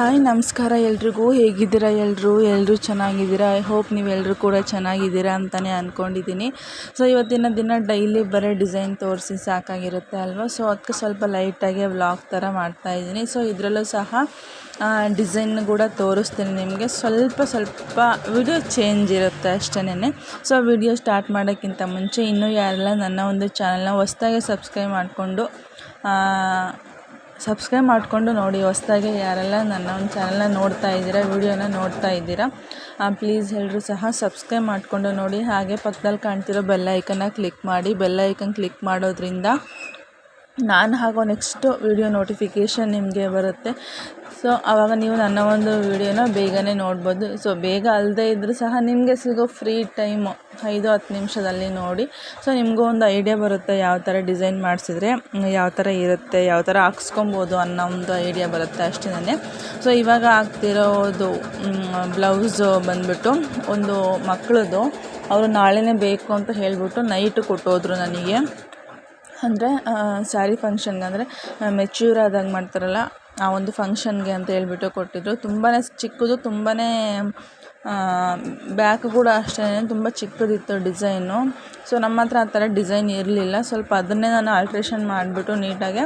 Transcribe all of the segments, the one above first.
Hi, ನಮಸ್ಕಾರ ಎಲ್ರಿಗೂ. ಹೇಗಿದ್ದೀರಾ ಎಲ್ಲರೂ ಎಲ್ಲರೂ ಚೆನ್ನಾಗಿದ್ದೀರಾ? ಐ ಹೋಪ್ ನೀವೆಲ್ಲರೂ ಕೂಡ ಚೆನ್ನಾಗಿದ್ದೀರಾ ಅಂತಲೇ ಅಂದ್ಕೊಂಡಿದ್ದೀನಿ ಸೊ ಇವತ್ತಿನ ದಿನ ಡೈಲಿ ಬರೀ ಡಿಸೈನ್ ತೋರಿಸಿ ಸಾಕಾಗಿರುತ್ತೆ ಅಲ್ವಾ? ಸೊ ಅದಕ್ಕೆ ಸ್ವಲ್ಪ ಲೈಟಾಗಿ ವ್ಲಾಗ್ ಥರ ಮಾಡ್ತಾಯಿದ್ದೀನಿ ಸೊ ಇದರಲ್ಲೂ ಸಹ ಡಿಸೈನ್ ಕೂಡ ತೋರಿಸ್ತೀನಿ ನಿಮಗೆ. ಸ್ವಲ್ಪ ಸ್ವಲ್ಪ ವಿಡಿಯೋ ಚೇಂಜ್ ಇರುತ್ತೆ ಅಷ್ಟೇ ಸೊ ವಿಡಿಯೋ ಸ್ಟಾರ್ಟ್ ಮಾಡೋಕ್ಕಿಂತ ಮುಂಚೆ ಇನ್ನೂ ಯಾರೆಲ್ಲ ನನ್ನ ಒಂದು ಚಾನಲ್ನ ಹೊಸ್ದಾಗಿ ಸಬ್ಸ್ಕ್ರೈಬ್ ಮಾಡಿಕೊಂಡು ಸಬ್ಸ್ಕ್ರೈಬ್ ಮಾಡಿಕೊಂಡು ನೋಡಿ, ಹೊಸ್ದಾಗಿ ಯಾರೆಲ್ಲ ನನ್ನ ಒಂದು ಚಾನಲ್ನ ನೋಡ್ತಾ ಇದ್ದೀರಾ ವೀಡಿಯೋನ ನೋಡ್ತಾ ಇದ್ದೀರಾ ಪ್ಲೀಸ್ ಎಲ್ಲರೂ ಸಹ ಸಬ್ಸ್ಕ್ರೈಬ್ ಮಾಡಿಕೊಂಡು ನೋಡಿ. ಹಾಗೆ ಪಕ್ಕದಲ್ಲಿ ಕಾಣ್ತಿರೋ ಬೆಲ್ ಐಕನ್ನ ಕ್ಲಿಕ್ ಮಾಡಿ. ಬೆಲ್ ಐಕನ್ ಕ್ಲಿಕ್ ಮಾಡೋದ್ರಿಂದ ನಾನು ಹಾಗೋ ನೆಕ್ಸ್ಟು ವೀಡಿಯೋ ನೋಟಿಫಿಕೇಷನ್ ನಿಮಗೆ ಬರುತ್ತೆ. ಸೊ ಆವಾಗ ನೀವು ನನ್ನ ಒಂದು ವೀಡಿಯೋನ ಬೇಗನೆ ನೋಡ್ಬೋದು. ಸೊ, ಬೇಗ ಅಲ್ಲದೇ ಇದ್ದರೂ ಸಹ ನಿಮಗೆ ಸಿಗೋ ಫ್ರೀ ಟೈಮು ಐದು ಹತ್ತು ನಿಮಿಷದಲ್ಲಿ ನೋಡಿ. ಸೊ, ನಿಮಗೂ ಒಂದು ಐಡಿಯಾ ಬರುತ್ತೆ ಯಾವ ಥರ ಡಿಸೈನ್ ಮಾಡಿಸಿದ್ರೆ, ಯಾವ ಥರ ಇರುತ್ತೆ, ಯಾವ ಥರ ಹಾಕ್ಸ್ಕೊಬೋದು ಅನ್ನೋ ಒಂದು ಐಡಿಯಾ ಬರುತ್ತೆ ಅಷ್ಟೇ ಸೊ, ಇವಾಗ ಹಾಕ್ತಿರೋದು ಬ್ಲೌಸು ಬಂದುಬಿಟ್ಟು ಒಂದು ಮಕ್ಕಳದು ಅವರು ನಾಳೆನೇ ಬೇಕು ಅಂತ ಹೇಳಿಬಿಟ್ಟು ನೈಟ್ ಕೊಟ್ಟೋದ್ರು ನನಗೆ. ಅಂದರೆ ಸ್ಯಾರಿ ಫಂಕ್ಷನ್ಗೆ ಅಂದರೆ ಮೆಚ್ಯೂರ್ ಆದಾಗ ಮಾಡ್ತಾರಲ್ಲ, ಆ ಒಂದು ಫಂಕ್ಷನ್ಗೆ ಅಂತ ಹೇಳ್ಬಿಟ್ಟು ಕೊಟ್ಟಿದ್ದರು ತುಂಬಾ ಚಿಕ್ಕದು ತುಂಬಾ ಬ್ಯಾಕ್ ಕೂಡ ಅಷ್ಟೇ, ತುಂಬ ಚಿಕ್ಕದಿತ್ತು ಡಿಸೈನು ಸೊ ನಮ್ಮ ಹತ್ರ ಆ ಥರ ಡಿಸೈನ್ ಇರಲಿಲ್ಲ. ಸ್ವಲ್ಪ ಅದನ್ನೇ ನಾನು ಆಲ್ಟ್ರೇಷನ್ ಮಾಡಿಬಿಟ್ಟು ನೀಟಾಗೆ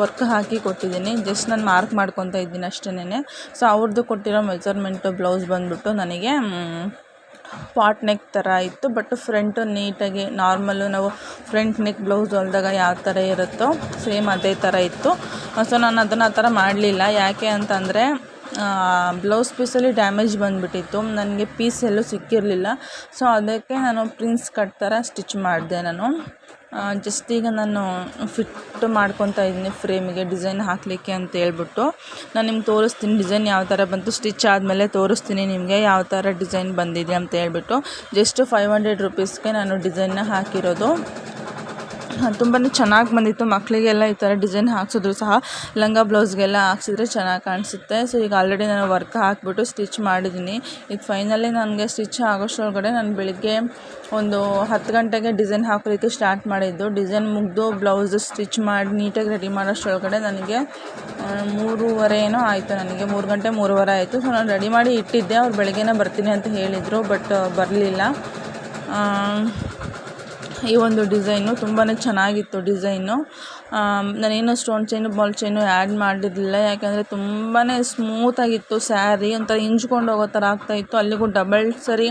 ವರ್ಕ್ ಹಾಕಿ ಕೊಟ್ಟಿದ್ದೀನಿ. ಜಸ್ಟ್ ನಾನು ಮಾರ್ಕ್ ಮಾಡ್ಕೊತಾ ಇದ್ದೀನಿ ಅಷ್ಟೇ ಸೊ ಅವ್ರದ್ದು ಕೊಟ್ಟಿರೋ ಮೆಜರ್ಮೆಂಟು ಬ್ಲೌಸ್ ಬಂದುಬಿಟ್ಟು ನನಗೆ ಪಾಟ್ ನೆಕ್ ಥರ ಇತ್ತು ಬಟ್ ಫ್ರಂಟು ನೀಟಾಗಿ ನಾರ್ಮಲ್ಲು ನಾವು ಫ್ರಂಟ್ ನೆಕ್ ಬ್ಲೌಸ್ ಹೊಲ್ದಾಗ ಯಾವ ಥರ ಇರುತ್ತೋ ಸೇಮ್ ಅದೇ ಥರ ಇತ್ತು. ಸೊ ನಾನು ಅದನ್ನು ಆ ಥರ ಮಾಡಲಿಲ್ಲ. ಯಾಕೆ ಅಂತಂದರೆ ಬ್ಲೌಸ್ ಪೀಸಲ್ಲಿ ಡ್ಯಾಮೇಜ್ ಬಂದುಬಿಟ್ಟಿತ್ತು. ನನಗೆ ಪೀಸ್ ಎಲ್ಲೂ ಸಿಕ್ಕಿರಲಿಲ್ಲ. ಸೊ ಅದಕ್ಕೆ ನಾನು ಪ್ರಿನ್ಸ್ ಕಟ್ ಥರ ಸ್ಟಿಚ್ ಮಾಡಿದೆ ನಾನು. ಜಸ್ಟ್ ಈಗ ನಾನು ಫಿಟ್ ಮಾಡ್ಕೊತಾ ಇದ್ದೀನಿ ಫ್ರೇಮಿಗೆ ಡಿಸೈನ್ ಹಾಕಲಿಕ್ಕೆ ಅಂತ ಹೇಳ್ಬಿಟ್ಟು. ನಾನು ನಿಮ್ಗೆ ತೋರಿಸ್ತೀನಿ ಡಿಸೈನ್ ಯಾವ ಥರ ಬಂತು. ಸ್ಟಿಚ್ ಆದಮೇಲೆ ತೋರಿಸ್ತೀನಿ ನಿಮಗೆ ಯಾವ ಥರ ಡಿಸೈನ್ ಬಂದಿದೆ ಅಂತ ಹೇಳ್ಬಿಟ್ಟು. ಜಸ್ಟ್ ಫೈವ್ ಹಂಡ್ರೆಡ್ ರುಪೀಸ್ಗೆ ನಾನು ಡಿಸೈನ್ನ ಹಾಕಿರೋದು. ತುಂಬಾ ಚೆನ್ನಾಗಿ ಬಂದಿತ್ತು. ಮಕ್ಕಳಿಗೆಲ್ಲ ಈ ಥರ ಡಿಸೈನ್ ಹಾಕ್ಸಿದ್ರು ಸಹ. ಲಂಗ ಬ್ಲೌಸ್ಗೆಲ್ಲ ಹಾಕ್ಸಿದ್ರೆ ಚೆನ್ನಾಗಿ ಕಾಣಿಸುತ್ತೆ. ಸೊ ಈಗ ಆಲ್ರೆಡಿ ನಾನು ವರ್ಕ್ ಹಾಕಿಬಿಟ್ಟು ಸ್ಟಿಚ್ ಮಾಡಿದ್ದೀನಿ ಈಗ ಫೈನಲಿ ನನಗೆ ಸ್ಟಿಚ್ ಆಗೋಷ್ಟರೊಳಗಡೆ ನಾನು ಬೆಳಿಗ್ಗೆ ಒಂದು ಹತ್ತು ಗಂಟೆಗೆ ಡಿಸೈನ್ ಹಾಕೋದಕ್ಕೆ ಸ್ಟಾರ್ಟ್ ಮಾಡಿದ್ದು. ಡಿಸೈನ್ ಮುಗಿದು ಬ್ಲೌಸ್ ಸ್ಟಿಚ್ ಮಾಡಿ ನೀಟಾಗಿ ರೆಡಿ ಮಾಡೋಷ್ಟರೊಳಗಡೆ ನನಗೆ ಮೂರುವರೆ ಏನೋ ಆಯಿತು ನನಗೆ. ಮೂರು ಗಂಟೆ ಮೂರುವರೆ ಆಯಿತು. ಸೊ ನಾನು ರೆಡಿ ಮಾಡಿ ಇಟ್ಟಿದ್ದೆ. ಅವ್ರು ಬೆಳಗ್ಗೆನೇ ಬರ್ತೀನಿ ಅಂತ ಹೇಳಿದರು ಬಟ್ ಬರಲಿಲ್ಲ. ಈ ಒಂದು ಡಿಸೈನು ತುಂಬಾ ಚೆನ್ನಾಗಿತ್ತು ಡಿಸೈನು. ನಾನೇನು stone chain ball chain add ಮಾಡಿರಲಿಲ್ಲ. ಯಾಕೆಂದರೆ ತುಂಬಾ ಸ್ಮೂತಾಗಿತ್ತು ಸ್ಯಾರಿ ಒಂಥರ ಹಿಂಜ್ಕೊಂಡು ಹೋಗೋ ಥರ ಆಗ್ತಾಯಿತ್ತು ಅಲ್ಲಿಗೂ ಡಬಲ್ ಸರಿ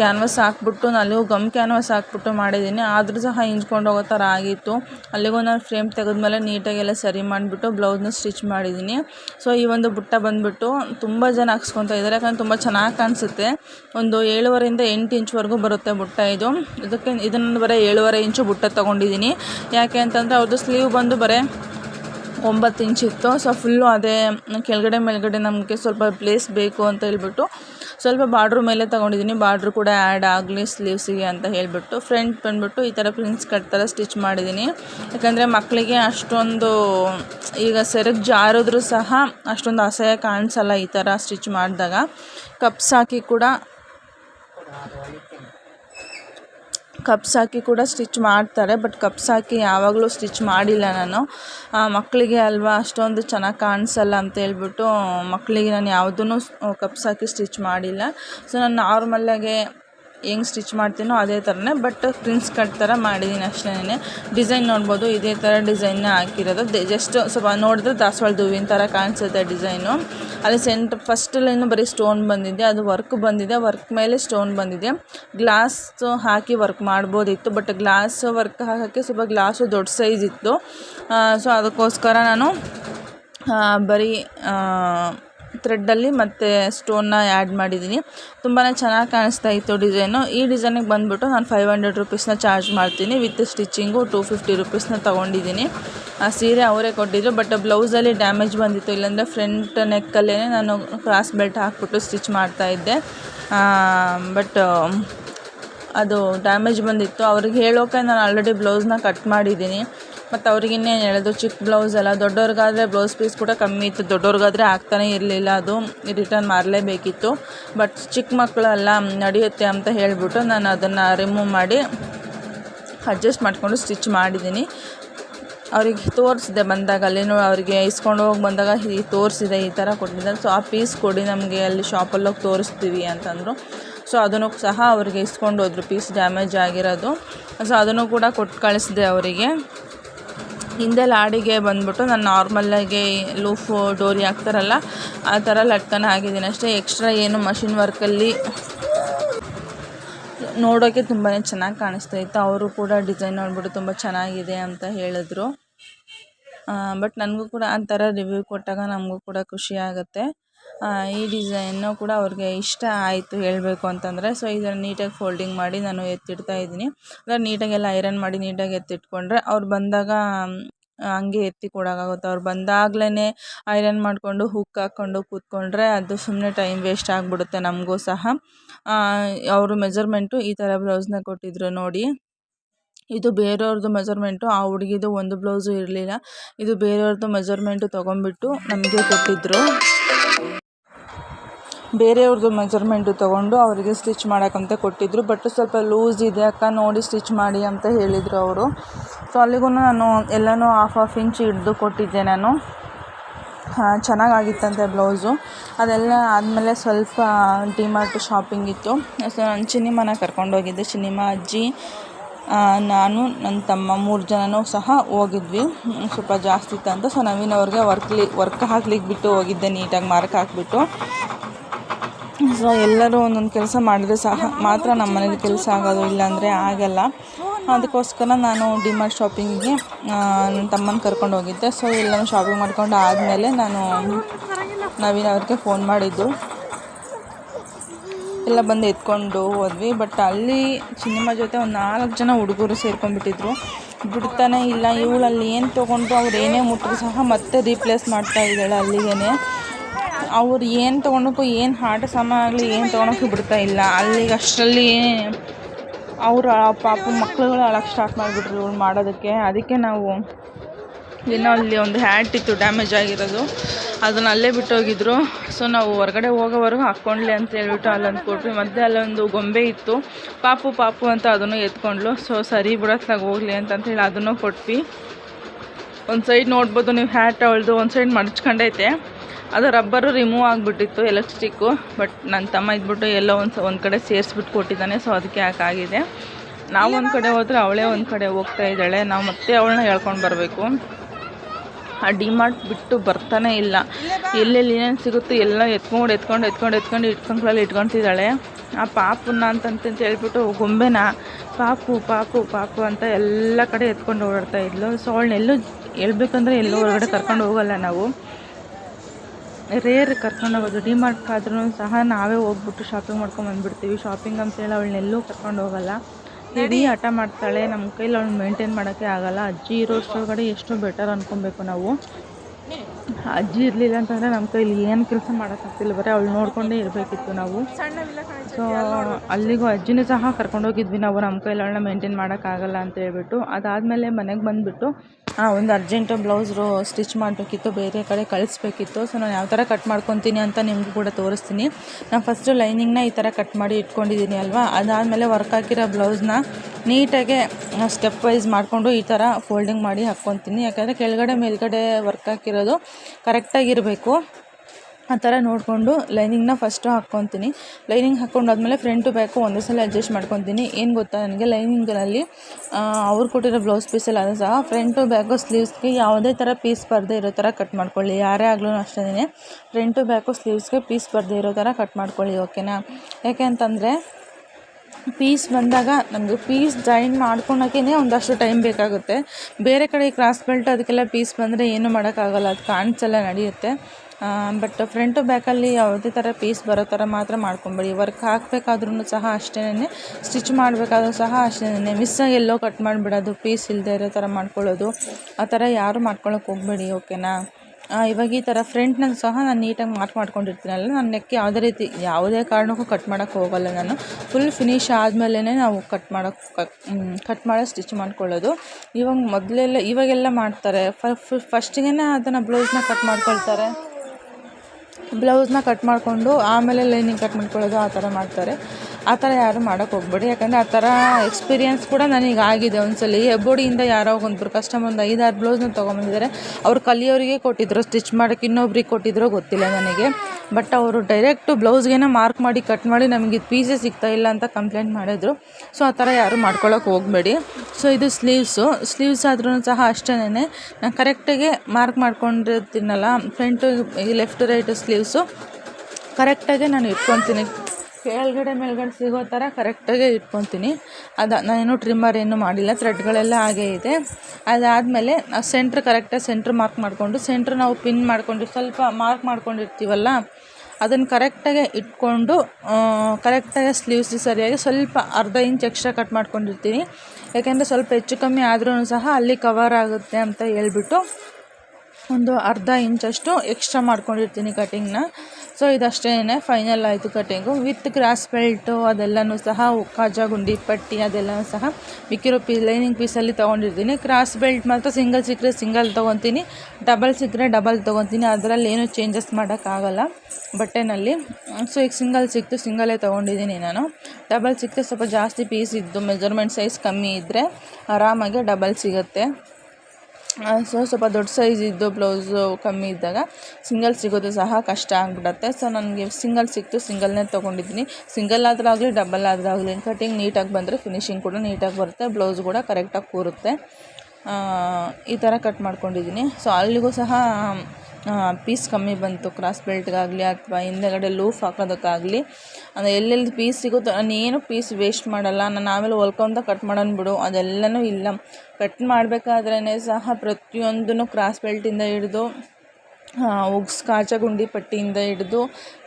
ಕ್ಯಾನ್ವಸ್ ಹಾಕ್ಬಿಟ್ಟು ಅಲ್ಲಿಗೂ ಗಮ್ ಕ್ಯಾನ್ವಸ್ ಹಾಕ್ಬಿಟ್ಟು ಮಾಡಿದ್ದೀನಿ. ಆದರೂ ಸಹ ಹಿಂಜ್ಕೊಂಡು ಹೋಗೋ ಥರ ಆಗಿತ್ತು. ಅಲ್ಲಿಗೂ ನಾನು ಫ್ರೇಮ್ ತೆಗೆದ್ಮೇಲೆ ನೀಟಾಗೆಲ್ಲ ಸರಿ ಮಾಡಿಬಿಟ್ಟು ಬ್ಲೌಸ್ನ ಸ್ಟಿಚ್ ಮಾಡಿದ್ದೀನಿ. ಸೊ ಈ ಒಂದು ಬುಟ್ಟ ಬಂದುಬಿಟ್ಟು ತುಂಬ ಜನ ಹಾಕ್ಸ್ಕೊತಾ ಇದ್ದಾರೆ. ಯಾಕಂದರೆ ತುಂಬ ಚೆನ್ನಾಗಿ ಕಾಣಿಸುತ್ತೆ. ಒಂದು ಏಳುವರೆಯಿಂದ ಎಂಟು ಇಂಚ್ವರೆಗೂ ಬರುತ್ತೆ ಬುಟ್ಟ ಇದು. ಇದಕ್ಕೆ ಇದನ್ನು ಬರೀ ಏಳುವರೆ ಇಂಚು ಬುಟ್ಟ ತೊಗೊಂಡಿದ್ದೀನಿ. ಯಾಕೆ ಅಂತಂದರೆ ಅವ್ರದ್ದು ಸ್ಲೀವ್ ಬಂದು ಬರೀ ಒಂಬತ್ತು ಇತ್ತು. ಸೊ ಫುಲ್ಲು ಅದೇ ಕೆಳಗಡೆ ಮೇಲ್ಗಡೆ ನಮಗೆ ಸ್ವಲ್ಪ ಪ್ಲೇಸ್ ಬೇಕು ಅಂತ ಹೇಳ್ಬಿಟ್ಟು ಸ್ವಲ್ಪ ಬಾರ್ಡ್ರ್ ಮೇಲೆ ತೊಗೊಂಡಿದ್ದೀನಿ ಬಾರ್ಡ್ರ್ ಕೂಡ ಆ್ಯಡ್ ಆಗಲಿ ಸ್ಲೀವ್ಸಿಗೆ ಅಂತ ಹೇಳಿಬಿಟ್ಟು ಫ್ರಂಟ್ ಬಂದುಬಿಟ್ಟು ಈ ಥರ ಪ್ರಿನ್ಸ್ ಕಟ್ ಥರ ಸ್ಟಿಚ್ ಮಾಡಿದ್ದೀನಿ ಯಾಕಂದರೆ ಮಕ್ಕಳಿಗೆ ಅಷ್ಟೊಂದು, ಈಗ ಸೆರಗು ಜಾರಿದ್ರೂ ಸಹ ಅಷ್ಟೊಂದು ಅಸಹ್ಯ ಕಾಣಿಸಲ್ಲ ಈ ಥರ ಸ್ಟಿಚ್ ಮಾಡಿದಾಗ. ಕಪ್ಸ್ ಹಾಕಿ ಕೂಡ ಕಪ್ಸ್ ಹಾಕಿ ಕೂಡ ಸ್ಟಿಚ್ ಮಾಡ್ತಾರೆ, ಬಟ್ ಕಪ್ಸ್ ಹಾಕಿ ಯಾವಾಗಲೂ ಸ್ಟಿಚ್ ಮಾಡಿಲ್ಲ ನಾನು. ಮಕ್ಕಳಿಗೆ ಅಲ್ವಾ ಅಷ್ಟೊಂದು ಚೆನ್ನಾಗಿ ಕಾಣಿಸಲ್ಲ ಅಂತ ಹೇಳ್ಬಿಟ್ಟು ಮಕ್ಕಳಿಗೆ ನಾನು ಯಾವುದೂ ಕಪ್ಸ್ ಹಾಕಿ ಸ್ಟಿಚ್ ಮಾಡಿಲ್ಲ. ಸೊ, ನಾನು ನಾರ್ಮಲ್ಲಾಗೆ ಹೆಂಗೆ ಸ್ಟಿಚ್ ಮಾಡ್ತೀನೋ ಅದೇ ಥರನೇ ಬಟ್ ಪ್ರಿನ್ಸ್ ಕಟ್ ಥರ ಮಾಡಿದ್ದೀನಿ ಅಷ್ಟೇ ಡಿಸೈನ್ ನೋಡ್ಬೋದು, ಇದೇ ಥರ ಡಿಸೈನ್ನ ಹಾಕಿರೋದು. ಜಸ್ಟ್ ಸ್ವಲ್ಪ ನೋಡಿದ್ರೆ ದಾಸವಾಳ ಹೂವಿನ ಥರ ಕಾಣಿಸುತ್ತೆ ಡಿಸೈನು. ಅಲ್ಲಿ ಸೆಂಟ್ ಫಸ್ಟ್ ಲೈನು ಬರೀ ಸ್ಟೋನ್ ಬಂದಿದೆ, ಅದು ವರ್ಕ್ ಬಂದಿದೆ, ವರ್ಕ್ ಮೇಲೆ ಸ್ಟೋನ್ ಬಂದಿದೆ. ಗ್ಲಾಸ್ ಹಾಕಿ ವರ್ಕ್ ಮಾಡ್ಬೋದಿತ್ತು, ಬಟ್ ಗ್ಲಾಸ್ ವರ್ಕ್ ಹಾಕೋಕ್ಕೆ ಸ್ವಲ್ಪ ಗ್ಲಾಸು ದೊಡ್ಡ ಸೈಜ್ ಇತ್ತು. ಸೊ ಅದಕ್ಕೋಸ್ಕರ ನಾನು ಬರೀ ಥ್ರೆಡ್ಡಲ್ಲಿ ಮತ್ತು ಸ್ಟೋನ್ನ ಆ್ಯಡ್ ಮಾಡಿದ್ದೀನಿ. ತುಂಬಾ ಚೆನ್ನಾಗಿ ಕಾಣಿಸ್ತಾ ಇತ್ತು ಡಿಸೈನು ಈ ಡಿಸೈನಿಗೆ ಬಂದುಬಿಟ್ಟು ನಾನು ಫೈವ್ ಹಂಡ್ರೆಡ್ ರುಪೀಸ್ನ ಚಾರ್ಜ್ ಮಾಡ್ತೀನಿ. ವಿತ್ ಸ್ಟಿಚಿಂಗು ಟೂ ಫಿಫ್ಟಿ ರುಪೀಸ್ನ ತೊಗೊಂಡಿದ್ದೀನಿ. ಆ ಸೀರೆ ಅವರೇ ಕೊಟ್ಟಿದ್ರು ಬಟ್ ಬ್ಲೌಸಲ್ಲಿ ಡ್ಯಾಮೇಜ್ ಬಂದಿತ್ತು. ಇಲ್ಲಾಂದರೆ ಫ್ರಂಟ್ ನೆಕ್ಕಲ್ಲೇ ನಾನು ಕ್ರಾಸ್ ಬೆಲ್ಟ್ ಹಾಕ್ಬಿಟ್ಟು ಸ್ಟಿಚ್ ಮಾಡ್ತಾಯಿದ್ದೆ ಬಟ್ ಅದು ಡ್ಯಾಮೇಜ್ ಬಂದಿತ್ತು. ಅವ್ರಿಗೆ ಹೇಳೋಕೆ ನಾನು ಆಲ್ರೆಡಿ ಬ್ಲೌಸ್ನ ಕಟ್ ಮಾಡಿದ್ದೀನಿ. ಮತ್ತು ಅವ್ರಿಗೆ ಇನ್ನೇನು ಹೇಳೋದು? ಚಿಕ್ಕ ಬ್ಲೌಸ್ ಅಲ್ಲ. ದೊಡ್ಡವ್ರಿಗಾದರೆ ಬ್ಲೌಸ್ ಪೀಸ್ ಕೂಡ ಕಮ್ಮಿ ಇತ್ತು. ದೊಡ್ಡವ್ರಿಗಾದರೆ ಆಗ್ತಾನೇ ಇರಲಿಲ್ಲ ಅದು. ರಿಟರ್ನ್ ಮಾಡಲೇಬೇಕಿತ್ತು ಬಟ್ ಚಿಕ್ಕ ಮಕ್ಕಳೆಲ್ಲ ನಡೆಯುತ್ತೆ ಅಂತ ಹೇಳಿಬಿಟ್ಟು ನಾನು ಅದನ್ನು ರಿಮೂವ್ ಮಾಡಿ ಅಡ್ಜಸ್ಟ್ ಮಾಡಿಕೊಂಡು ಸ್ಟಿಚ್ ಮಾಡಿದ್ದೀನಿ. ಅವ್ರಿಗೆ ತೋರಿಸಿದೆ ಬಂದಾಗ. ಅಲ್ಲಿನೂ ಅವರಿಗೆ ಇಸ್ಕೊಂಡು ಹೋಗಿ ಬಂದಾಗ ಈ ತೋರಿಸಿದೆ ಈ ಥರ ಕೊಟ್ಟಿದ್ದಾರೆ. ಸೊ ಆ ಪೀಸ್ ಕೊಡಿ ನಮಗೆ. ಅಲ್ಲಿ ಶಾಪಲ್ಲಿ ಹೋಗಿ ತೋರಿಸ್ತೀವಿ ಅಂತಂದರು. ಸೊ ಅದನ್ನು ಸಹ ಅವರಿಗೆ ಇಸ್ಕೊಂಡು ಹೋದ್ರು. ಪೀಸ್ ಡ್ಯಾಮೇಜ್ ಆಗಿರೋದು. ಸೊ ಅದನ್ನು ಕೂಡ ಕೊಟ್ಟು ಕಳಿಸಿದೆ ಅವರಿಗೆ. ಹಿಂದೆ ಲಾಡಿಗೆ ಬಂದ್ಬಿಟ್ಟು ನಾನು ನಾರ್ಮಲ್ಲಾಗಿ ಲೂಫು, ಡೋರಿ ಹಾಕ್ತಾರಲ್ಲ, ಆ ಥರ ಲಟ್ಕನ ಹಾಕಿದ್ದೀನಿ ಅಷ್ಟೇ. ಎಕ್ಸ್ಟ್ರಾ ಏನು ಮಷಿನ್ ವರ್ಕಲ್ಲಿ ನೋಡೋಕ್ಕೆ ತುಂಬಾ ಚೆನ್ನಾಗಿ ಕಾಣಿಸ್ತಾ ಇತ್ತು. ಅವರು ಕೂಡ ಡಿಸೈನ್ ನೋಡಿಬಿಟ್ಟು ತುಂಬ ಚೆನ್ನಾಗಿದೆ ಅಂತ ಹೇಳಿದ್ರು. ಬಟ್ ನನಗೂ ಕೂಡ ಆ ಥರ ರಿವ್ಯೂ ಕೊಟ್ಟಾಗ ನಮಗೂ ಕೂಡ ಖುಷಿ ಆಗುತ್ತೆ. ಈ ಡಿಸೈನು ಕೂಡ ಅವ್ರಿಗೆ ಇಷ್ಟ ಆಯಿತು ಹೇಳಬೇಕು ಅಂತಂದರೆ ಸೊ ಇದನ್ನು ನೀಟಾಗಿ ಫೋಲ್ಡಿಂಗ್ ಮಾಡಿ ನಾನು ಎತ್ತಿಡ್ತಾ ಇದ್ದೀನಿ. ಅಂದರೆ ನೀಟಾಗೆಲ್ಲ ಐರನ್ ಮಾಡಿ ನೀಟಾಗಿ ಎತ್ತಿಟ್ಕೊಂಡ್ರೆ ಅವ್ರು ಬಂದಾಗ ಹಂಗೆ ಎತ್ತಿ ಕೊಡೋಕ್ಕಾಗುತ್ತೆ. ಅವ್ರು ಬಂದಾಗ್ಲೇ ಐರನ್ ಮಾಡಿಕೊಂಡು, ಹುಕ್ ಹಾಕ್ಕೊಂಡು ಕೂತ್ಕೊಂಡ್ರೆ ಅದು ಸುಮ್ಮನೆ ಟೈಮ್ ವೇಸ್ಟ್ ಆಗಿಬಿಡುತ್ತೆ ನಮಗೂ ಸಹ. ಅವರು ಮೆಜರ್ಮೆಂಟು ಈ ಥರ ಬ್ಲೌಸ್ನ ಕೊಟ್ಟಿದ್ರು ನೋಡಿ. ಇದು ಬೇರೆಯವ್ರದ್ದು ಮೆಜರ್ಮೆಂಟು, ಆ ಹುಡುಗಿದು ಒಂದು ಬ್ಲೌಸು ಇರಲಿಲ್ಲ. ಇದು ಬೇರೆಯವ್ರದ್ದು ಮೆಜರ್ಮೆಂಟು ತೊಗೊಂಬಿಟ್ಟು ನಮಗೆ ಕೊಟ್ಟಿದ್ದರು ಬೇರೆಯವ್ರದ್ದು ಮೆಜರ್ಮೆಂಟು ತೊಗೊಂಡು ಅವರಿಗೆ ಸ್ಟಿಚ್ ಮಾಡೋಕ್ಕಂತ ಕೊಟ್ಟಿದ್ದರು ಬಟ್ ಸ್ವಲ್ಪ ಲೂಸ್ ಇದೆ ಅಕ್ಕ, ನೋಡಿ ಸ್ಟಿಚ್ ಮಾಡಿ ಅಂತ ಹೇಳಿದರು ಅವರು. ಸೊ ಅಲ್ಲಿಗೂ ನಾನು ಎಲ್ಲನೂ ಹಾಫ್ ಹಾಫ್ ಇಂಚ್ ಹಿಡ್ದು ಕೊಟ್ಟಿದ್ದೆ ನಾನು. ಚೆನ್ನಾಗಾಗಿತ್ತಂತೆ ಬ್ಲೌಸು ಅದೆಲ್ಲ ಆದಮೇಲೆ ಸ್ವಲ್ಪ ಡಿಮಾರ್ಟ್ ಶಾಪಿಂಗ್ ಇತ್ತು. ಸೊ ನಾನು ಚಿನಿಮಾನ ಕರ್ಕೊಂಡೋಗಿದ್ದೆ ಚಿನಿಮಾ ಅಜ್ಜಿ ನಾನು, ನನ್ನ ತಮ್ಮ ಮೂರು ಜನನೂ ಸಹ ಹೋಗಿದ್ವಿ. ಸ್ವಲ್ಪ ಜಾಸ್ತಿ ಇತ್ತಂತ. ಸೊ ನವೀನ್ ಅವ್ರಿಗೆ ವರ್ಕ್ಲಿ ವರ್ಕ್ ಹಾಕ್ಲಿಕ್ಕೆ ಬಿಟ್ಟು ಹೋಗಿದ್ದೆ, ನೀಟಾಗಿ ಮಾರ್ಕ್ ಹಾಕ್ಬಿಟ್ಟು. ಸೊ ಎಲ್ಲರೂ ಒಂದೊಂದು ಕೆಲಸ ಮಾಡಿದ್ರೆ ಸಹ ಮಾತ್ರ ನಮ್ಮ ಮನೇಲಿ ಕೆಲಸ ಆಗೋದು ಇಲ್ಲಾಂದರೆ ಆಗಲ್ಲ. ಅದಕ್ಕೋಸ್ಕರ ನಾನು ಡಿಮಾರ್ಟ್ ಶಾಪಿಂಗಿಗೆ ನನ್ನ ತಮ್ಮನ ಕರ್ಕೊಂಡು ಹೋಗಿದ್ದೆ. ಸೊ ಎಲ್ಲನೂ ಶಾಪಿಂಗ್ ಮಾಡ್ಕೊಂಡು ಆದಮೇಲೆ ನಾನು ನವೀನ್ ಅವ್ರಿಗೆ ಫೋನ್ ಮಾಡಿದ್ದು. ಎಲ್ಲ ಬಂದು ಎತ್ಕೊಂಡು ಹೋದ್ವಿ. ಬಟ್ ಅಲ್ಲಿ ಸಿನಿಮಾ ಜೊತೆ ಒಂದು ನಾಲ್ಕು ಜನ ಹುಡುಗರು ಸೇರ್ಕೊಂಡ್ಬಿಟ್ಟಿದ್ರು. ಬಿಡ್ತಾನೆ ಇಲ್ಲ. ಇವಳಲ್ಲಿ ಏನು ತೊಗೊಂಡ್ರು ಅವ್ರು ಏನೇ ಮುಟ್ಟರು ಸಹ ಮತ್ತೆ ರೀಪ್ಲೇಸ್ ಮಾಡ್ತಾ ಇದ್ದಾಳೆ ಅಲ್ಲಿಗೇ ಅವ್ರು ಏನು ತೊಗೊಂಡಕ್ಕೂ ಏನು ಆಟ ಸಾಮಾನು ಆಗಲಿ ಏನು ತೊಗೊಳಕ್ಕೂ ಬಿಡ್ತಾ ಇಲ್ಲ. ಅಲ್ಲಿಗೆ ಅಷ್ಟರಲ್ಲಿ ಅವರು ಪಾಪ ಮಕ್ಳುಗಳು ಅಳಕ್ಕೆ ಸ್ಟಾರ್ಟ್ ಮಾಡಿಬಿಟ್ರು ಇವ್ರು ಮಾಡೋದಕ್ಕೆ. ಅದಕ್ಕೆ ನಾವು ಏನೋ ಅಲ್ಲಿ ಒಂದು ಹ್ಯಾಟ್ ಇತ್ತು ಡ್ಯಾಮೇಜ್ ಆಗಿರೋದು. ಅದನ್ನು ಅಲ್ಲೇ ಬಿಟ್ಟೋಗಿದ್ರು. ಸೊ ನಾವು ಹೊರಗಡೆ ಹೋಗೋವರೆಗೂ ಹಾಕ್ಕೊಂಡ್ಲಿ ಅಂತ ಹೇಳ್ಬಿಟ್ಟು ಅಲ್ಲೊಂದು ಕೊಟ್ವಿ. ಮತ್ತೆ ಅಲ್ಲೊಂದು ಗೊಂಬೆ ಇತ್ತು. ಪಾಪು ಪಾಪು ಅಂತ ಅದನ್ನು ಎತ್ಕೊಂಡ್ಲು ಸೊ ಸರಿ ಬಿಡೋತ್ನಾಗ ಹೋಗ್ಲಿ ಅಂತಂತ ಹೇಳಿ ಅದನ್ನು ಕೊಟ್ವಿ. ಒಂದು ಸೈಡ್ ನೋಡ್ಬೋದು ನೀವು ಹ್ಯಾಟ್ ಅವಳ್ದು, ಒಂದು ಸೈಡ್ ಮಡ್ಚ್ಕೊಂಡೈತೆ. ಅದು ರಬ್ಬರು ರಿಮೂವ್ ಆಗಿಬಿಟ್ಟಿತ್ತು ಎಲೆಕ್ಟ್ರಿಕ್ಕು ಬಟ್ ನನ್ನ ತಮ್ಮ ಇದ್ಬಿಟ್ಟು ಎಲ್ಲೋ ಒಂದು ಒಂದು ಕಡೆ ಸೇರಿಸ್ಬಿಟ್ಟು ಕೊಟ್ಟಿದ್ದಾನೆ ಸೊ ಅದಕ್ಕೆ ಯಾಕಾಗಿದೆ ನಾವು ಒಂದು ಕಡೆ ಹೋದರೆ ಅವಳೇ ಒಂದು ಕಡೆ ಹೋಗ್ತಾ ಇದ್ದಾಳೆ. ನಾವು ಮತ್ತೆ ಅವಳನ್ನ ಹೇಳ್ಕೊಂಡು ಬರಬೇಕು. ಆ ಡಿಮಾರ್ಟ್ ಬಿಟ್ಟು ಬರ್ತಾನೆ ಇಲ್ಲ. ಎಲ್ಲೆಲ್ಲಿ ಏನೇನು ಸಿಗುತ್ತೋ ಎಲ್ಲ ಎತ್ಕೊಂಡು ಎತ್ಕೊಂಡು ಎತ್ಕೊಂಡು ಎತ್ಕೊಂಡು ಇಟ್ಕೊಂಡ್ಗಳಲ್ಲಿ ಇಟ್ಕೊತಿದ್ದಾಳೆ. ಆ ಪಾಪುನ ಅಂತಂತ ಹೇಳ್ಬಿಟ್ಟು ಗೊಂಬೆನ ಪಾಪು ಪಾಪು ಪಾಪು ಅಂತ ಎಲ್ಲ ಕಡೆ ಎತ್ಕೊಂಡು ಓಡಾಡ್ತಾ ಇದ್ಲು. ಸೊ ಅವಳನ್ನೆಲ್ಲೂ ಹೇಳ್ಬೇಕಂದ್ರೆ ಎಲ್ಲೂ ಹೊರಗಡೆ ಕರ್ಕೊಂಡು ಹೋಗಲ್ಲ ನಾವು. ರೇರ್ ಕರ್ಕೊಂಡು ಹೋಗೋದು. ಡಿಮಾರ್ಟ್ಗಾದ್ರೂ ಸಹ ನಾವೇ ಹೋಗ್ಬಿಟ್ಟು ಶಾಪಿಂಗ್ ಮಾಡ್ಕೊಂಡು ಬಂದುಬಿಡ್ತೀವಿ. ಶಾಪಿಂಗ್ ಅಂತೇಳಿ ಅವಳನ್ನೆಲ್ಲೂ ಕರ್ಕೊಂಡು ಹೋಗಲ್ಲ. ಇಡೀ ಹಠ ಮಾಡ್ತಾಳೆ. ನಮ್ಮ ಕೈಲಿ ಅವಳು ಮೇಂಟೈನ್ ಮಾಡೋಕ್ಕೆ ಆಗಲ್ಲ. ಅಜ್ಜಿ ಇರೋಷ್ಟೊಳಗಡೆ ಎಷ್ಟು ಬೆಟರ್ ಅಂದ್ಕೊಬೇಕು ನಾವು. ಅಜ್ಜಿ ಇರಲಿಲ್ಲ ಅಂತಂದರೆ ನಮ್ಮ ಕೈಲಿ ಏನು ಕೆಲಸ ಮಾಡೋಕ್ಕಾಗ್ತಿಲ್ಲ ಬರೀ ಅವಳು ನೋಡಿಕೊಂಡೇ ಇರಬೇಕಿತ್ತು ನಾವು. ಸೊ ಅಲ್ಲಿಗೂ ಅಜ್ಜಿನೂ ಸಹ ಕರ್ಕೊಂಡೋಗಿದ್ವಿ ನಾವು. ನಮ್ಮ ಕೈಲಿ ಅವಳನ್ನ ಮೇಂಟೈನ್ ಮಾಡೋಕ್ಕಾಗಲ್ಲ ಅಂತ ಹೇಳ್ಬಿಟ್ಟು. ಅದಾದಮೇಲೆ ಮನೆಗೆ ಬಂದುಬಿಟ್ಟು ಒಂದು ಅರ್ಜೆಂಟು ಬ್ಲೌಸ್ರು ಸ್ಟಿಚ್ ಮಾಡಬೇಕಿತ್ತು, ಬೇರೆ ಕಡೆ ಕಳಿಸ್ಬೇಕಿತ್ತು. ಸೊ ನಾನು ಯಾವ ಥರ ಕಟ್ ಮಾಡ್ಕೊತೀನಿ ಅಂತ ನಿಮಗೂ ಕೂಡ ತೋರಿಸ್ತೀನಿ. ನಾನು ಫಸ್ಟು ಲೈನಿಂಗ್ನ ಈ ಥರ ಕಟ್ ಮಾಡಿ ಇಟ್ಕೊಂಡಿದ್ದೀನಿ ಅಲ್ವಾ? ಅದಾದಮೇಲೆ ವರ್ಕ್ ಹಾಕಿರೋ ಬ್ಲೌಸ್ನ ನೀಟಾಗೆ ಸ್ಟೆಪ್ ವೈಸ್ ಮಾಡಿಕೊಂಡು ಈ ಥರ ಫೋಲ್ಡಿಂಗ್ ಮಾಡಿ ಹಾಕ್ಕೊತೀನಿ ಯಾಕಂದರೆ ಕೆಳಗಡೆ ಮೇಲ್ಗಡೆ ವರ್ಕ್ ಹಾಕಿರೋದು ಕರೆಕ್ಟಾಗಿರಬೇಕು ಆ ಥರ ನೋಡಿಕೊಂಡು ಲೈನಿಂಗ್ನ ಫಸ್ಟು ಹಾಕ್ಕೊತೀನಿ. ಲೈನಿಂಗ್ ಹಾಕ್ಕೊಂಡಾದ್ಮೇಲೆ ಫ್ರಂಟು ಬ್ಯಾಕು ಒಂದೇ ಸಲ ಅಡ್ಜಸ್ಟ್ ಮಾಡ್ಕೊತೀನಿ. ಏನು ಗೊತ್ತಾ ನನಗೆ? ಲೈನಿಂಗಲ್ಲಿ ಅವ್ರು ಕೊಟ್ಟಿರೋ ಬ್ಲೌಸ್ ಪೀಸಲ್ಲಿ ಅದು ಸಹ ಫ್ರಂಟು ಬ್ಯಾಕು ಸ್ಲೀವ್ಸ್ಗೆ ಯಾವುದೇ ಥರ ಪೀಸ್ ಬರದೇ ಇರೋ ಥರ ಕಟ್ ಮಾಡ್ಕೊಳ್ಳಿ. ಯಾರೇ ಆಗ್ಲೂ ಅಷ್ಟೇ ಫ್ರಂಟು ಬ್ಯಾಕು ಸ್ಲೀವ್ಸ್ಗೆ ಪೀಸ್ ಬರದೇ ಇರೋ ಥರ ಕಟ್ ಮಾಡ್ಕೊಳ್ಳಿ, ಓಕೆನಾ? ಯಾಕೆ ಅಂತಂದರೆ, ಪೀಸ್ ಬಂದಾಗ ನಮಗೆ ಪೀಸ್ ಜಾಯಿನ್ ಮಾಡ್ಕೊಳಕ್ಕೇ ಒಂದಷ್ಟು ಟೈಮ್ ಬೇಕಾಗುತ್ತೆ. ಬೇರೆ ಕಡೆ ಕ್ರಾಸ್ ಬೆಲ್ಟ್ ಅದಕ್ಕೆಲ್ಲ ಪೀಸ್ ಬಂದರೆ ಏನೂ ಮಾಡೋಕ್ಕಾಗಲ್ಲ. ಅದು ಕಾಣಿಸಲ್ಲ ನಡೆಯುತ್ತೆ. ಬಟ್ ಫ್ರಂಟು ಬ್ಯಾಕಲ್ಲಿ ಯಾವುದೇ ಥರ ಪೀಸ್ ಬರೋ ಥರ ಮಾತ್ರ ಮಾಡ್ಕೊಬೇಡಿ. ವರ್ಕ್ ಹಾಕಬೇಕಾದ್ರೂ ಸಹ ಅಷ್ಟೇ ಸ್ಟಿಚ್ ಮಾಡಬೇಕಾದ್ರೂ ಸಹ ಅಷ್ಟೇ ಮಿಸ್ಸಾಗಿ ಎಲ್ಲೋ ಕಟ್ ಮಾಡಿಬಿಡೋದು ಪೀಸ್ ಇಲ್ಲದೆ ಇರೋ ಥರ ಮಾಡ್ಕೊಳ್ಳೋದು, ಆ ಥರ ಯಾರು ಮಾಡ್ಕೊಳ್ಳೋಕೆ ಹೋಗಬೇಡಿ ಓಕೆನಾ ಇವಾಗ ಈ ಥರ ಫ್ರಂಟ್ನ ಸಹ ನಾನು ನೀಟಾಗಿ ಮಾರ್ಕ್ ಮಾಡ್ಕೊಂಡಿರ್ತೀನಲ್ಲ, ನಾನು ನೆಕ್ ಯಾವುದೇ ರೀತಿ, ಯಾವುದೇ ಕಾರಣಕ್ಕೂ ಕಟ್ ಮಾಡೋಕ್ಕೆ ಹೋಗಲ್ಲ ನಾನು. ಫುಲ್ ಫಿನಿಶ್ ಆದಮೇಲೆ ನಾವು ಕಟ್ ಮಾಡೋಕ್ಕೆ ಕಟ್ ಮಾಡೋ ಸ್ಟಿಚ್ ಮಾಡ್ಕೊಳ್ಳೋದು. ಇವಾಗ ಮೊದಲೆಲ್ಲ, ಇವಾಗೆಲ್ಲ ಮಾಡ್ತಾರೆ. ಫಸ್ಟಿಗೆ ಅದನ್ನು ಬ್ಲೌಸ್ನ ಕಟ್ ಮಾಡ್ಕೊಳ್ತಾರೆ. ಬ್ಲೌಸ್ನ ಕಟ್ ಮಾಡಿಕೊಂಡು ಆಮೇಲೆ ಲೈನಿಂಗ್ ಕಟ್ ಮಾಡ್ಕೊಳ್ಳೋದು ಆ ಥರ ಮಾಡ್ತಾರೆ. ಆ ಥರ ಯಾರು ಮಾಡೋಕ್ಕೆ ಹೋಗ್ಬೇಡಿ. ಯಾಕಂದರೆ ಆ ಥರ ಎಕ್ಸ್ಪೀರಿಯೆನ್ಸ್ ಕೂಡ ನನಗೆ ಆಗಿದೆ ಒಂದ್ಸಲ. ಹೆಬ್ಬೋಡಿಯಿಂದ ಯಾರೋ ಒಂದ್ರು ಕಸ್ಟಮರ್ ಒಂದು ಐದಾರು ಬ್ಲೌಸ್ನ ತೊಗೊಂಬಂದಿದ್ದಾರೆ ಅವ್ರು ಕಲಿಯೋರಿಗೆ ಕೊಟ್ಟಿದ್ರು ಸ್ಟಿಚ್ ಮಾಡೋಕ್ಕೆ ಇನ್ನೊಬ್ರಿಗೆ ಕೊಟ್ಟಿದ್ರೋ ಗೊತ್ತಿಲ್ಲ ನನಗೆ. ಬಟ್ ಅವರು ಡೈರೆಕ್ಟು ಬ್ಲೌಸ್ಗೇನೆ ಮಾರ್ಕ್ ಮಾಡಿ ಕಟ್ ಮಾಡಿ ನಮಗೆ ಪೀಸೇ ಸಿಗ್ತಾ ಇಲ್ಲ ಅಂತ ಕಂಪ್ಲೇಂಟ್ ಮಾಡಿದ್ರು. ಸೊ ಆ ಥರ ಯಾರು ಮಾಡ್ಕೊಳ್ಳೋಕೆ ಹೋಗಬೇಡಿ. ಸೊ ಇದು ಸ್ಲೀವ್ಸು ಸ್ಲೀವ್ಸ್ ಆದ್ರೂ ಸಹ ಅಷ್ಟೇ ನಾನು ಕರೆಕ್ಟಾಗಿ ಮಾರ್ಕ್ ಮಾಡ್ಕೊಂಡಿರ್ತೀನಲ್ಲ ಫ್ರಂಟು ಲೆಫ್ಟ್ ರೈಟ್ ಸ್ಲೀವ್ಸು ಕರೆಕ್ಟಾಗೆ ನಾನು ಇಟ್ಕೊತೀನಿ. ಕೆಳಗಡೆ ಮೇಲ್ಗಡೆ ಸಿಗೋ ಥರ ಕರೆಕ್ಟಾಗೆ ಇಟ್ಕೊತೀನಿ. ಅದು ನಾನೇನು ಟ್ರಿಮ್ಮರ್ ಏನು ಮಾಡಿಲ್ಲ ಥ್ರೆಡ್ಗಳೆಲ್ಲ ಹಾಗೇ ಇದೆ. ಅದಾದಮೇಲೆ ಸೆಂಟ್ರ್ ಕರೆಕ್ಟಾಗಿ ಸೆಂಟ್ರ್ ಮಾರ್ಕ್ ಮಾಡಿಕೊಂಡು ಸೆಂಟ್ರ್ ನಾವು ಪಿನ್ ಮಾಡಿಕೊಂಡು, ಸ್ವಲ್ಪ ಮಾರ್ಕ್ ಮಾಡ್ಕೊಂಡಿರ್ತೀವಲ್ಲ, ಅದನ್ನು ಕರೆಕ್ಟಾಗೆ ಇಟ್ಕೊಂಡು ಕರೆಕ್ಟಾಗಿ ಸ್ಲೀವ್ಸ್ ಸರಿಯಾಗಿ ಸ್ವಲ್ಪ ಅರ್ಧ ಇಂಚ್ ಎಕ್ಸ್ಟ್ರಾ ಕಟ್ ಮಾಡ್ಕೊಂಡಿರ್ತೀನಿ. ಯಾಕೆಂದರೆ ಸ್ವಲ್ಪ ಹೆಚ್ಚು ಕಮ್ಮಿ ಆದ್ರೂ ಸಹ ಅಲ್ಲಿ ಕವರ್ ಆಗುತ್ತೆ ಅಂತ ಹೇಳ್ಬಿಟ್ಟು, ಒಂದು ಅರ್ಧ ಇಂಚಷ್ಟು ಎಕ್ಸ್ಟ್ರಾ ಮಾಡ್ಕೊಂಡಿರ್ತೀನಿ ಕಟಿಂಗ್ನ ಸೊ ಇದಷ್ಟೇ ಫೈನಲ್ ಆಯಿತು ಕಟ್ಟಿಂಗು ವಿತ್ ಕ್ರಾಸ್ ಬೆಲ್ಟು ಅದೆಲ್ಲನೂ ಸಹ, ಕಾಜ ಗುಂಡಿ ಪಟ್ಟಿ ಅದೆಲ್ಲನೂ ಸಹ ಮಿಕ್ಕಿರೋ ಪೀ ಲೈನಿಂಗ್ ಪೀಸಲ್ಲಿ ತೊಗೊಂಡಿರ್ತೀನಿ. ಕ್ರಾಸ್ ಬೆಲ್ಟ್ ಮಾತ್ರ ಸಿಂಗಲ್ ಸಿಕ್ಕರೆ ಸಿಂಗಲ್ ತೊಗೊತೀನಿ. ಡಬಲ್ ಸಿಕ್ಕರೆ ಡಬಲ್ ತೊಗೊತೀನಿ. ಅದರಲ್ಲಿ ಏನೂ ಚೇಂಜಸ್ ಮಾಡೋಕ್ಕಾಗಲ್ಲ ಬಟ್ಟೆನಲ್ಲಿ. ಸೊ ಈಗ ಸಿಂಗಲ್ ಸಿಕ್ತು ಸಿಂಗಲೇ ತೊಗೊಂಡಿದ್ದೀನಿ ನಾನು. ಡಬಲ್ ಸಿಕ್ಕರೆ ಸ್ವಲ್ಪ ಜಾಸ್ತಿ ಪೀಸ್ ಇದ್ದು ಮೆಜರ್ಮೆಂಟ್ ಸೈಜ್ ಕಮ್ಮಿ ಇದ್ದರೆ ಆರಾಮಾಗಿ ಡಬಲ್ ಸಿಗುತ್ತೆ. ಸೊ ಸ್ವಲ್ಪ ದೊಡ್ಡ ಸೈಜ್ ಇದ್ದು ಬ್ಲೌಸು ಕಮ್ಮಿ ಇದ್ದಾಗ ಸಿಂಗಲ್ ಸಿಗೋದು ಸಹ ಕಷ್ಟ ಆಗಿಬಿಡತ್ತೆ. ಸೊ ನನಗೆ ಸಿಂಗಲ್ ಸಿಕ್ತು ಸಿಂಗಲ್ನೇ ತೊಗೊಂಡಿದ್ದೀನಿ. ಸಿಂಗಲ್ ಆದರೂ ಆಗಲಿ ಡಬಲ್ ಆದರೂ ಆಗಲಿ ಕಟಿಂಗ್ ನೀಟಾಗಿ ಬಂದರೆ ಫಿನಿಶಿಂಗ್ ಕೂಡ ನೀಟಾಗಿ ಬರುತ್ತೆ ಬ್ಲೌಸ್ ಕೂಡ ಕರೆಕ್ಟಾಗಿ ಕೂರುತ್ತೆ. ಈ ಥರ ಕಟ್ ಮಾಡ್ಕೊಂಡಿದ್ದೀನಿ. ಸೊ ಅಲ್ಲಿಗೂ ಸಹ ಪೀಸ್ ಕಮ್ಮಿ ಬಂತು ಕ್ರಾಸ್ ಬೆಲ್ಟ್ಗಾಗಲಿ ಅಥವಾ ಹಿಂದೆಗಡೆ ಲೂಫ್ ಹಾಕೋದಕ್ಕಾಗಲಿ. ಅಂದರೆ ಎಲ್ಲೆಲ್ಲಿ ಪೀಸ್ ಸಿಗುತ್ತೋ, ನಾನು ಏನು ಪೀಸ್ ವೇಸ್ಟ್ ಮಾಡಲ್ಲ, ನಾನು ಆಮೇಲೆ ಹೊಲ್ಕೊಂತ ಕಟ್ ಮಾಡೋಣ ಬಿಡು ಅದೆಲ್ಲವೂ ಇಲ್ಲ. ಕಟ್ ಮಾಡಬೇಕಾದ್ರೇ ಸಹ ಪ್ರತಿಯೊಂದೂ ಕ್ರಾಸ್ ಬೆಲ್ಟಿಂದ ಹಿಡಿದು ಉಗ್ಸ್ ಕಾಚ ಗುಂಡಿ ಪಟ್ಟಿಯಿಂದ ಹಿಡಿದು,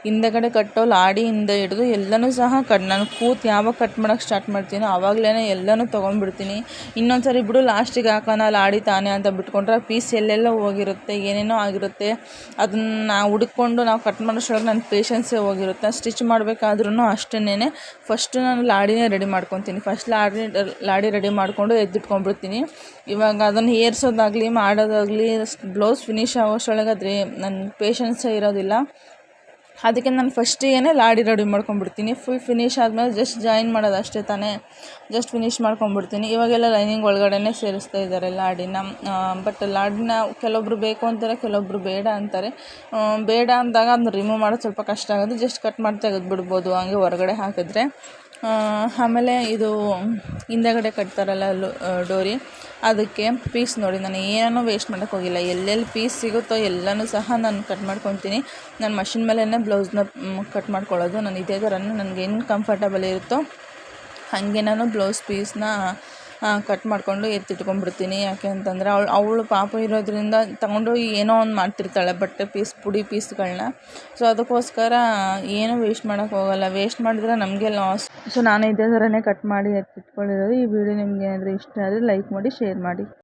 ಹಿಂದೆಗಡೆ ಕಟ್ಟೋ ಲಾಡಿಯಿಂದ ಹಿಡಿದು ಎಲ್ಲನೂ ಸಹ ಕಟ್, ನಾನು ಕೂತು ಯಾವಾಗ ಕಟ್ ಮಾಡೋಕ್ಕೆ ಸ್ಟಾರ್ಟ್ ಮಾಡ್ತೀನೋ ಆವಾಗಲೇ ಎಲ್ಲನೂ ತೊಗೊಂಡ್ಬಿಡ್ತೀನಿ ಇನ್ನೊಂದು ಸರಿ ಬಿಡು ಲಾಸ್ಟಿಗೆ ಹಾಕೋಣ ಲಾಡಿ ತಾನೇ ಅಂತ ಬಿಟ್ಕೊಂಡ್ರೆ ಪೀಸ್ ಎಲ್ಲೆಲ್ಲೋ ಹೋಗಿರುತ್ತೆ, ಏನೇನೋ ಆಗಿರುತ್ತೆ. ಅದನ್ನು ಹುಡುಕೊಂಡು ನಾವು ಕಟ್ ಮಾಡೋಷ್ಟೊಳಗೆ ನನ್ನ ಪೇಷನ್ಸೇ ಹೋಗಿರುತ್ತೆ. ಸ್ಟಿಚ್ ಮಾಡಬೇಕಾದ್ರೂ ಅಷ್ಟೇನೆ ಫಸ್ಟು ನಾನು ಲಾಡಿನೇ ರೆಡಿ ಮಾಡ್ಕೊತೀನಿ. ಫಸ್ಟ್ ಲಾಡಿ ಲಾಡಿ ರೆಡಿ ಮಾಡಿಕೊಂಡು ಎದ್ದಿಟ್ಕೊಂಡ್ಬಿಡ್ತೀನಿ. ಇವಾಗ ಅದನ್ನು ಏರ್ಸೋದಾಗಲಿ, ಮಾಡೋದಾಗಲಿ ಬ್ಲೌಸ್ ಫಿನಿಶ್ ಆಗೋಷ್ಟೊಳಗೆ ಆದರೆ ನನ್ನ ಪೇಷನ್ಸೇ ಇರೋದಿಲ್ಲ. ಅದಕ್ಕೆ ನಾನು ಫಸ್ಟಿಗೆ ಲಾಡಿ ರೆಡಿ ಮಾಡ್ಕೊಂಡ್ಬಿಡ್ತೀನಿ. ಫುಲ್ ಫಿನಿಶ್ ಆದಮೇಲೆ ಜಸ್ಟ್ ಜಾಯಿನ್ ಮಾಡೋದು ಅಷ್ಟೇ ತಾನೇ. ಜಸ್ಟ್ ಫಿನಿಶ್ ಮಾಡ್ಕೊಂಡ್ಬಿಡ್ತೀನಿ. ಇವಾಗೆಲ್ಲ ಲೈನಿಂಗ್ ಒಳಗಡೆನೇ ಸೇರಿಸ್ತಾ ಇದ್ದಾರೆ ಲಾಡಿನ. ಬಟ್ ಲಾಡಿನ ಕೆಲವೊಬ್ರು ಬೇಕು ಅಂತಾರೆ, ಕೆಲವೊಬ್ರು ಬೇಡ ಅಂತಾರೆ. ಬೇಡ ಅಂದಾಗ ಅದನ್ನ ರಿಮೂವ್ ಮಾಡೋದು ಸ್ವಲ್ಪ ಕಷ್ಟ ಆಗುತ್ತೆ. ಜಸ್ಟ್ ಕಟ್ ಮಾಡಿ ತೆಗೆದುಬಿಡ್ಬೋದು ಹಂಗೆ ಹೊರಗಡೆ ಹಾಕಿದ್ರೆ. ಆಮೇಲೆ ಇದು ಹಿಂದೆಗಡೆ ಕಟ್ತಾರಲ್ಲ ಡೋರಿ, ಅದಕ್ಕೆ ಪೀಸ್ ನೋಡಿ. ನಾನು ಏನೂ ವೇಸ್ಟ್ ಮಾಡೋಕ್ಕೆ ಹೋಗಿಲ್ಲ. ಎಲ್ಲೆಲ್ಲಿ ಪೀಸ್ ಸಿಗುತ್ತೋ ಎಲ್ಲನೂ ಸಹ ನಾನು ಕಟ್ ಮಾಡ್ಕೊತೀನಿ. ನಾನು ಮಷಿನ್ ಮೇಲೇ ಬ್ಲೌಸ್ನ ಕಟ್ ಮಾಡ್ಕೊಳ್ಳೋದು. ನಾನು ಇದೇ ಥರನೂ ಏನು ಕಂಫರ್ಟಬಲ್ ಇರುತ್ತೋ ಹಾಗೆ ನಾನು ಬ್ಲೌಸ್ ಪೀಸ್ನ ಕಟ್ ಮಾಡಿಕೊಂಡು ಎತ್ತಿಟ್ಕೊಂಡ್ಬಿಡ್ತೀನಿ ಯಾಕೆ ಅಂತಂದರೆ ಅವಳು ಅವಳು ಪಾಪ ಇರೋದರಿಂದ ತಗೊಂಡು ಏನೋ ಒಂದು ಮಾಡ್ತಿರ್ತಾಳೆ, ಬಟ್ಟೆ ಪೀಸ್, ಪುಡಿ ಪೀಸ್ಗಳನ್ನ ಸೊ ಅದಕ್ಕೋಸ್ಕರ ಏನೂ ವೇಸ್ಟ್ ಮಾಡೋಕ್ಕೆ ಹೋಗಲ್ಲ. ವೇಸ್ಟ್ ಮಾಡಿದ್ರೆ ನಮಗೆ ಲಾಸ್ ಸೊ ನಾನು ಇದೇ ಥರನೇ ಕಟ್ ಮಾಡಿ ಎತ್ತಿಟ್ಕೊಂಡಿರೋದು ಈ ವಿಡಿಯೋ ನಿಮ್ಗೆ ಏನಾದರೂ ಇಷ್ಟ ಆದರೆ ಲೈಕ್ ಮಾಡಿ ಶೇರ್ ಮಾಡಿ.